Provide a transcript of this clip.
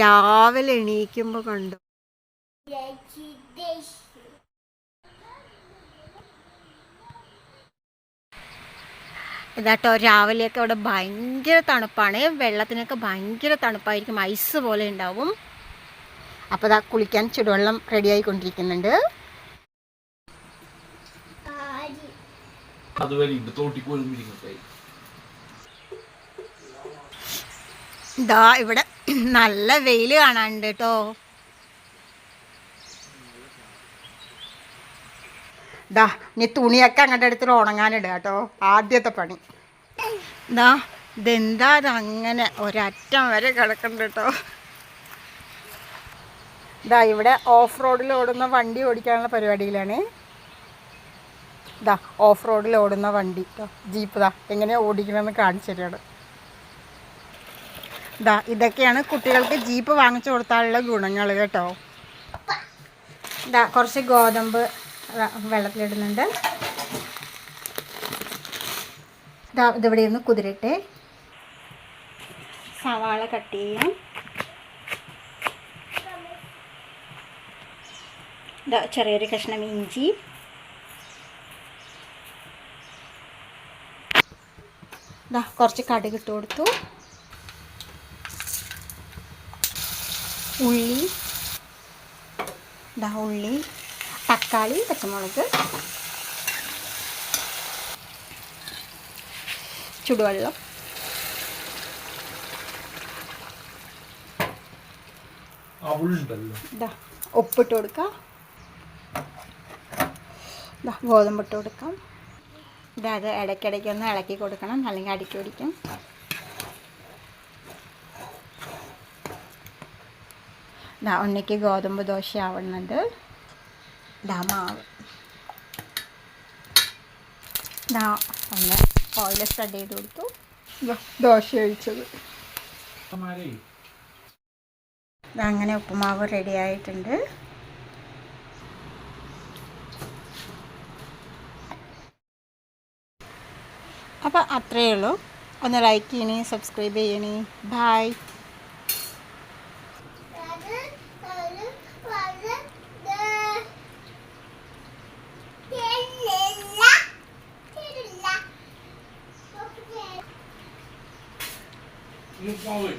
രാവിലെ എണീക്കുമ്പോൾ കണ്ടു. ഇതാട്ടോ രാവിലെയൊക്കെ അവിടെ ഭയങ്കര തണുപ്പാണ്. വെള്ളത്തിനൊക്കെ ഭയങ്കര തണുപ്പായിരിക്കും. ഐസ് പോലെ ഉണ്ടാവും. അപ്പോൾ ഇതാ കുളിക്കാൻ ചുടുവെള്ളം റെഡിയായിക്കൊണ്ടിരിക്കുന്നുണ്ട് അതുവരെ ഉണ്ട് തോട്ടിക്ക് പോലും ഇതാ ഇവിടെ നല്ല വെയിൽ കാണാനുണ്ട് കേട്ടോ ഇതാ ഇനി തുണിയൊക്കെ അങ്ങോട്ട് എടുത്തിട്ട് ഉണങ്ങാനിടുക കേട്ടോ ആദ്യത്തെ പണി. ഇതാ ഇതെന്താ ഇത് അങ്ങനെ ഒരറ്റം വരെ കിടക്കണ്ട കേട്ടോ ഇതാ ഇവിടെ ഓഫ് റോഡിൽ ഓടുന്ന വണ്ടി ഓടിക്കാനുള്ള പരിപാടിയിലാണ്. ഇതാ ഓഫ് റോഡിൽ ഓടുന്ന വണ്ടി ജീപ്പ് ദാ എങ്ങനെയാണ് ഓടിക്കണമെന്ന് കാണിച്ചു തരാണ്. ദാ ഇതൊക്കെയാണ് കുട്ടികൾക്ക് ജീപ്പ് വാങ്ങിച്ചു കൊടുത്താലുള്ള ഗുണങ്ങൾ കേട്ടോ. ഇതാ കുറച്ച് ഗോതമ്പ് വെള്ളത്തിലിടുന്നുണ്ട്. ഇതാ ഇതിവിടെ ഇരുന്ന് കുതിരട്ടെ. സവാള കട്ട് ചെയ്യാം. ഇതാ ചെറിയൊരു കഷ്ണം ഇഞ്ചി. ഇതാ കുറച്ച് കടുകിട്ട് കൊടുത്തു. ഉള്ളി ഇതാ ഉള്ളി തക്കാളി പച്ചമുളക് ചുടുവെള്ളം. ഉപ്പിട്ട് കൊടുക്കാം. ഗോതമ്പിട്ട് കൊടുക്കാം. ഇതാ അത് ഇടയ്ക്കിടയ്ക്ക് ഒന്ന് ഇളക്കി കൊടുക്കണം അല്ലെങ്കിൽ അടിക്കി പിടിക്കും. ദാ ഉണ്ണിക്ക് ഗോതമ്പ് ദോശ ആവുന്നത് ദാ മാവ്. ദാ ഒന്ന് ഓയിൽ സ്പ്രെഡ് ചെയ്ത് കൊടുത്തു. ദോശ ഒഴിച്ചത്. ദാ അങ്ങനെ ഉപ്പുമാവ് റെഡി ആയിട്ടുണ്ട്. അപ്പോൾ അത്രയേ ഉള്ളൂ. ഒന്ന് ലൈക്ക് ചെയ്യണേ സബ്സ്ക്രൈബ് ചെയ്യണേ. ബായ് Ну, малыш,